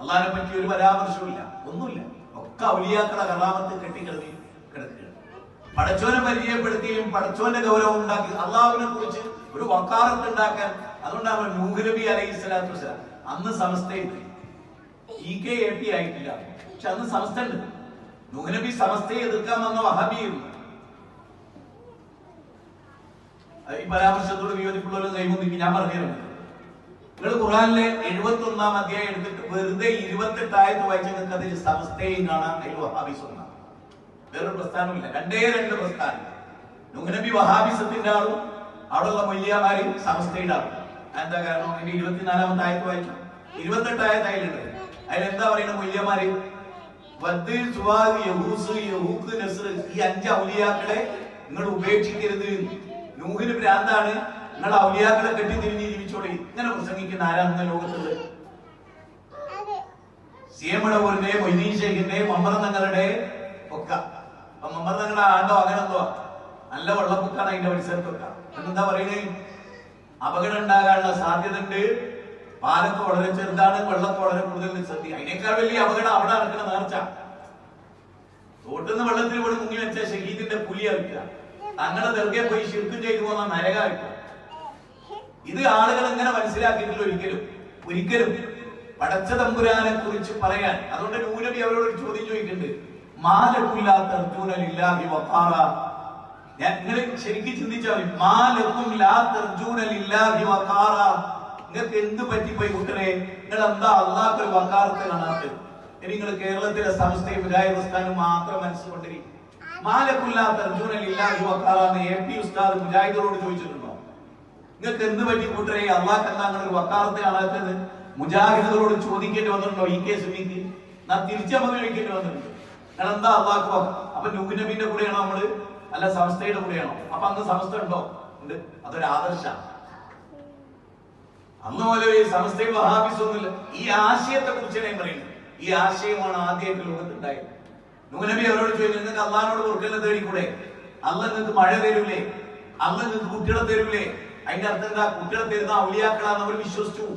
അള്ളാഹിനെ പറ്റി ഒരു പരാമർശവുമില്ല. ഒന്നുമില്ല. ഒക്കെ ഔലിയാക്കളെ കറാമത്ത് കെട്ടിക്കിടന്ന് കിടക്കുകയാണ്. പടച്ചോനെ പരിചയപ്പെടുത്തിയും പടച്ചോന്റെ ഗൗരവം ഉണ്ടാക്കി അള്ളാഹുവിനെ കുറിച്ച് ഒരു വക്കാറത്ത് ഉണ്ടാക്കാൻ അതുകൊണ്ടാണ് നൂഹ് അലൈഹി സ്വലാത്തു വസ്സലാം. അന്ന് സമസ്തയുണ്ട് ഇ കെ എ പി ആയിട്ടില്ല. പക്ഷെ അന്ന് സമസ്ത ഉണ്ട്. നൂഹ് സമസ്തയെ എതിർക്കാൻ വന്ന വഹബിയും ഈ പരാമർശത്തോട് വിയോജിപ്പുള്ളവരും കൈമൊന്നിക്ക് ഞാൻ പറഞ്ഞു നിങ്ങൾ ഖുറാനിലെ എഴുപത്തി ഒന്നാം അധ്യായം എടുത്തിട്ട് വെറുതെ ഇരുപത്തെട്ടായത് വായിച്ച നിങ്ങൾക്ക് അതിൽ സമസ്തയും കാണാം അതിൽ വഹാബിസ് വേറൊരു പ്രസ്ഥാനമില്ല രണ്ടേ രണ്ട് പ്രസ്ഥാനം. നബി വഹാബിസത്തിന്റെ ആളും അവിടെയുള്ള മൊയ്യാമാര് സമസ്തയുടെ ആളും എന്താ കാരണം? അതിന്റെ ഇരുപത്തിനാലാമത്തെ ആയത്ത് വായിച്ചു ഇരുപത്തെട്ടായത് അതിലുണ്ട് അതിലെന്താ പറയുന്നത് മൊയ്യമാര് ഈ അഞ്ച് നിങ്ങൾ ഉപേക്ഷിക്കരുത്. നൂഹിന് ഭ്രാന്താണ് നിങ്ങൾ ഔലിയാക്കളെ കെട്ടി തിരിഞ്ഞ് ജീവിച്ചോളി. ഇങ്ങനെ പ്രസംഗിക്കുന്ന ആരാണെന്ന ലോകത്തുള്ളത്? സിയമടവൂരിന്റെ മൊയ്തീൻ ഷേഖിന്റെ മമ്മറന്നങ്ങളുടെ പൊക്ക അപ്പൊ മമ്മറന്നങ്ങളുടെ ആണ്ടോ അങ്ങനെ എന്തോ? നല്ല വെള്ളപ്പൊക്കാണ് അതിന്റെ പരിസരത്തൊക്കെ. എന്താ പറയുന്നത് അപകടം ഉണ്ടാകാനുള്ള സാധ്യത ഉണ്ട് പാലത്ത് വളരെ ചെറുതാണ് വെള്ളത്ത് വളരെ കൂടുതൽ ശ്രദ്ധി അതിനേക്കാൾ വലിയ അപകടം അവിടെ നടക്കുന്ന നേർച്ച. തോട്ടുന്ന വെള്ളത്തിൽ ഇവിടെ മുങ്ങി വെച്ച ഷഹീദിന്റെ പുലി അവിക്കുക തങ്ങളുടെ ദർഗയെ പോയി ശിർക്കും ചെയ്തു പോകുന്ന നരക അവിക്കുക ഇത് ആളുകൾ എങ്ങനെ മനസ്സിലാക്കിയിട്ടില്ല ഒരിക്കലും? ഒരിക്കലും. പടച്ച തമ്പുരാനെ കുറിച്ച് പറയാൻ. അതുകൊണ്ട് നൂലബി അവരോട് ഒരു ചോദ്യം ചോദിക്കുന്നുണ്ട്. മാലക്കുല്ലാത്ത അർജുനലില്ലാഹി വഖാറ നിങ്ങൾ ശരിക്കും ചിന്തിച്ചാൽ മാലക്കും ലാ തർജൂനലില്ലാഹി വഖാറ. നിങ്ങൾക്ക് എന്ത് പറ്റിപ്പോയി കുട്ടനെ നിങ്ങൾ എന്താ അള്ളാഹ് ഒരു വക്കാറത്ത് കാണാത്തത്? ഇനി നിങ്ങൾ കേരളത്തിലെ സംസ്ഥയും വിലായ പ്രസ്ഥാനം മാത്രം മനസ്സുകൊണ്ടിരിക്കും മാലക്കുല്ലാ തർജൂനലില്ലാഹി വഖാറ എന്ന് എ പി ഉസ്താദ് മുജാഹിദറോട് ചോദിച്ചിട്ടുണ്ടോ? നിങ്ങൾക്ക് എന്ത് പറ്റി കൂട്ടരെ? അള്ളാഹ് എന്താ നിങ്ങൾ ഒരു കാണാത്തത്? മുജാഹിദുകളോട് ചോദിക്കേണ്ടി വന്നിട്ടുണ്ടോ ഈ കേസ് എനിക്ക് നാം തിരിച്ചമ്മ ചോദിക്കേണ്ടി വന്നിട്ടുണ്ട്. നിങ്ങൾ എന്താ അള്ളാഹ് അപ്പൊ നുഗ്നബിന്റെ കൂടെയാണോ നമ്മൾ? അല്ല സംസ്ഥയുടെ കൂടെയാണോ? അപ്പൊ അന്ന് സംസ്ഥ ഉണ്ടോ? ഉണ്ട്. അതൊരു ആദർശ അന്ന് പോലെ ഈ സംസ്ഥയും വഹാബിസ് ഒന്നുമില്ല. ഈ ആശയത്തെ കുറിച്ച് ഞാൻ പറയുന്നത്. ഈ ആശയമാണ് ആദ്യമായിട്ട് ലോകത്തുണ്ടായത്. നൂനബി അവരോട് ചോദിച്ചു നിങ്ങൾക്ക് അള്ളഹാനോട് പൊറുക്കലിനെ തേടിക്കൂടെ? അല്ല നിങ്ങൾക്ക് മഴ തരൂലേ? അല്ല നിങ്ങൾക്ക് കുട്ടികളെ തരൂലേ? അതിന്റെ അർത്ഥം എന്താ? കുറ്റം തരുന്ന ഔലിയാക്കളാന്ന് അവർ വിശ്വസിച്ചു.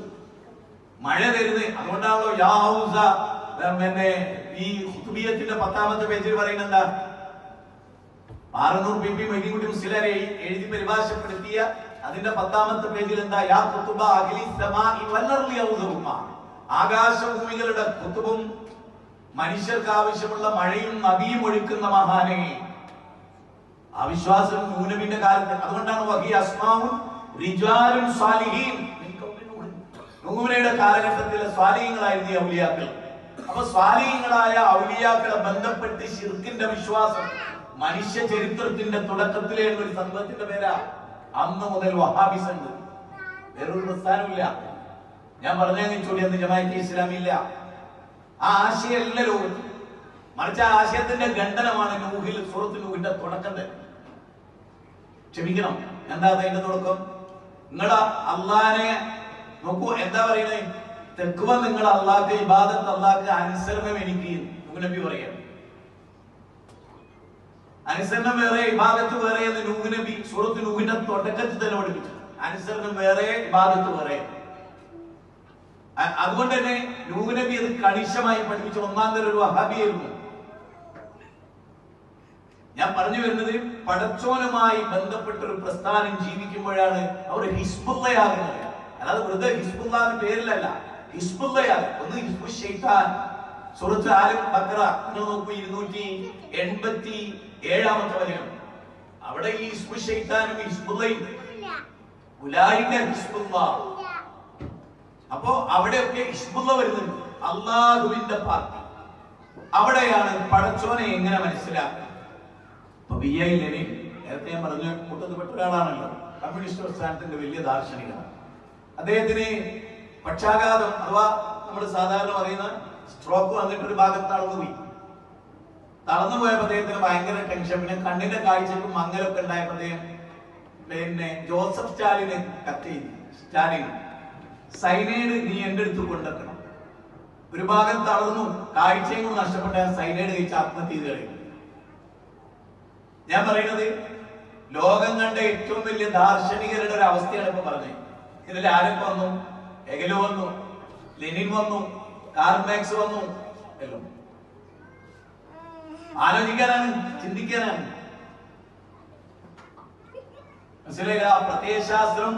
മഴ തരുന്നത് അതുകൊണ്ടാണല്ലോ യാ ഹൗസ ഏർ പിന്നെ ഈ ഹുബിയത്തിന്റെ പത്താമത്തെ പേജിൽ പറയുന്നത് എന്താ? ആറുനൂറ് പി പി മൈദിൻകുട്ടി എഴുതി പരിഭാഷപ്പെടുത്തിയ അതിന്റെ പത്താമത്തെ പേജിൽ എന്താ? യാ ഔദുഹുമ. ആകാശഭൂമികളുടെ കുത്തുബും മനുഷ്യർക്ക് ആവശ്യമുള്ള മഴയും നദിയും ഒഴുക്കുന്ന മഹാനെ. അവിശ്വാസം മൂനബിന്റെ കാലത്ത്. അതുകൊണ്ടാണ് വഹി അസ്മാവും നൂനയുടെ കാലഘട്ടത്തിലെ സ്വാലിഹ്യങ്ങളായിരുന്നു ഔലിയാക്കൾ. അപ്പൊ സ്വാലിഹ്യങ്ങളായ ഔലിയാക്കളെ ബന്ധപ്പെട്ട് ഷിർക്കിന്റെ വിശ്വാസം മനുഷ്യ ചരിത്രത്തിന്റെ തുടക്കത്തിലെ ഒരു സംഭവത്തിന്റെ പേരാ. അന്ന് മുതൽ വഹാബിസം വേറൊരു പ്രസ്ഥാനമില്ല ഞാൻ പറഞ്ഞു ചൂടി അന്ന് ജമാഅത്തെ ഇസ്ലാമില്ല. ആ ആശയമല്ല ലോകത്ത് മറിച്ച് ആ ആശയത്തിന്റെ ഖണ്ഡനമാണ് നൂഹിൽ സുഹൃത്ത് നൂഹിന്റെ തുടക്കം തന്നെ ക്ഷമിക്കണം. എന്താ അതിന്റെ തുടക്കം? നിങ്ങളെ അള്ളാനെ നോക്കൂ എന്താ പറയുന്നത് തെക്കുവ നിങ്ങൾ അള്ളാഹ് ഇബാദത്ത് അള്ളാഹ് അനുസരണം എനിക്ക് നബി പറയാണ് അനുസരണം വേറെ ഇബാദത്ത് വേറെ എന്ന് നൂഹ് നബി സൂറത്ത് നൂഹിന്റെ തുടക്കത്തിൽ തന്നെ പഠിപ്പിച്ചു. അനുസരണം വേറെ ഇബാദത്ത് വേറെ. അതുകൊണ്ട് തന്നെ നൂഹ് നബി അത് കണിശമായി പഠിപ്പിച്ച ഒന്നാം തരം ഒരു വഹാബിയായിരുന്നു. ഞാൻ പറഞ്ഞു വരുന്നത് പടച്ചോനുമായി ബന്ധപ്പെട്ട ഒരു പ്രസ്ഥാനം ജീവിക്കുമ്പോഴാണ് അവർ ഹിസ്ബുള്ളയാകുന്നത്. അല്ലാതെ വെറുതെ ഹിസ്ബുള്ള പേരിലല്ല. ഹിസ്ബുള്ളയാണ്. ഒന്ന് ഹിസ്ബു ഷെയ്ത്താൻ സുഹൃത്ത് ആലും ബക്ര നിങ്ങൾ നോക്കൂ ഇരുന്നൂറ്റി എൺപത്തി ഏഴാമത്തെ വചനം. അവിടെ ഈ ഹിസ്ബു ഷെയ്ത്താനും ഹിസ്ബുള്ളയും. ഹിസ്ബുള്ള. അപ്പോ അവിടെയൊക്കെ ഹിസ്ബുള്ള വരുന്നുണ്ട്. അള്ളാഹുവിന്റെ പാർട്ടി. അവിടെയാണ് പടച്ചോനെ എങ്ങനെ മനസ്സിലാക്കുക ഇപ്പൊ വി ഐ ലെനിൻ നേരത്തെ ഞാൻ പറഞ്ഞ കൂട്ടത്തിൽ പെട്ട ഒരാളാണല്ലോ. കമ്മ്യൂണിസ്റ്റ് പ്രസ്ഥാനത്തിന്റെ വലിയ ദാർശനികനാണ്. അദ്ദേഹത്തിന് പക്ഷാഘാതം അഥവാ നമ്മൾ സാധാരണ പറയുന്ന സ്ട്രോക്ക് വന്നിട്ട് ഒരു ഭാഗത്ത് തളർന്നു പോയി. തളർന്നു പോയപ്പോ അദ്ദേഹത്തിന് ഭയങ്കര ടെൻഷൻ പിന്നെ കണ്ണിന്റെ കാഴ്ചക്ക് മങ്ങലൊക്കെ ഉണ്ടായപ്പോ അദ്ദേഹം പിന്നെ ജോസഫ് സ്റ്റാലിനെ കത്ത് ചെയ്തു. സ്റ്റാലിൻ സൈനൈഡ് നീ എന്റെ അടുത്ത് കൊണ്ടെത്തണം ഒരു ഭാഗം തളർന്നു കാഴ്ചയും കൂടി നഷ്ടപ്പെട്ട സൈനൈഡ് കഴിച്ച് ആത്മഹത്യ ചെയ്ത് കളയും ഞാൻ പറയുന്നത് ലോകം കണ്ട ഏറ്റവും വലിയ ദാർശനികരുടെ ഒരു അവസ്ഥയാണ് ഇപ്പൊ പറഞ്ഞത്. ഇതിൽ ആരൊക്കെ വന്നു? എഗൽ വന്നു ലെനിൻ വന്നു കാർമാക്സ് വന്നു എല്ലാം. ആലോചിക്കാനാണ് ചിന്തിക്കാനാണ്. മനസ്സിലായില്ല? പ്രത്യയശാസ്ത്രം